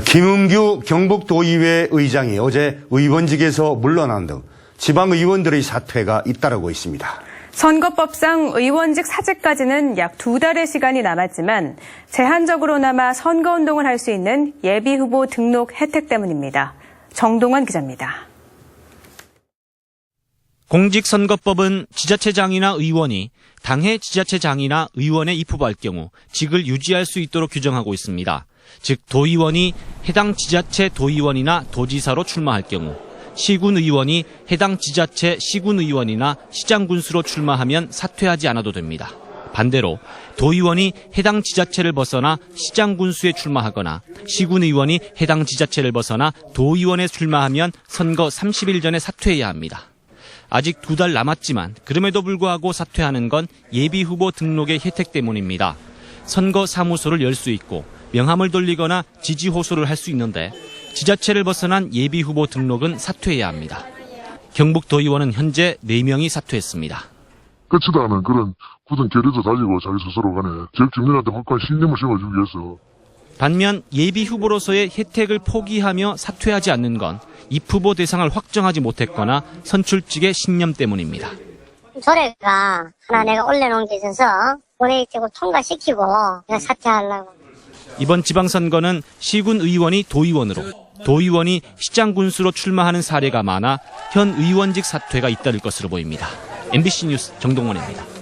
김은규 경북도의회 의장이 어제 의원직에서 물러난 등 지방의원들의 사퇴가 잇따르고 있습니다. 선거법상 의원직 사직까지는 약 두 달의 시간이 남았지만 제한적으로나마 선거운동을 할 수 있는 예비후보 등록 혜택 때문입니다. 정동원 기자입니다. 공직선거법은 지자체장이나 의원이 당해 지자체장이나 의원에 입후보할 경우 직을 유지할 수 있도록 규정하고 있습니다. 즉 도의원이 해당 지자체 도의원이나 도지사로 출마할 경우 시군 의원이 해당 지자체 시군 의원이나 시장 군수로 출마하면 사퇴하지 않아도 됩니다. 반대로 도의원이 해당 지자체를 벗어나 시장 군수에 출마하거나 시군 의원이 해당 지자체를 벗어나 도의원에 출마하면 선거 30일 전에 사퇴해야 합니다. 아직 두 달 남았지만 그럼에도 불구하고 사퇴하는 건 예비 후보 등록의 혜택 때문입니다. 선거 사무소를 열 수 있고 명함을 돌리거나 지지 호소를 할 수 있는데 지자체를 벗어난 예비 후보 등록은 사퇴해야 합니다. 경북도의원은 현재 4명이 사퇴했습니다. 끝이다 하는 그런 굳은 결의도 가지고 자기 스스로 간에 지역 주민한테 확고한 신념을 심어주기 위해서 반면 예비 후보로서의 혜택을 포기하며 사퇴하지 않는 건 입 후보 대상을 확정하지 못했거나 선출직의 신념 때문입니다. 조례가 하나 내가 올려놓은 게 있어서 본회의적으로 통과시키고 그냥 사퇴하려고. 이번 지방선거는 시군 의원이 도의원으로 도의원이 시장 군수로 출마하는 사례가 많아 현 의원직 사퇴가 잇따를 것으로 보입니다. MBC 뉴스 정동원입니다.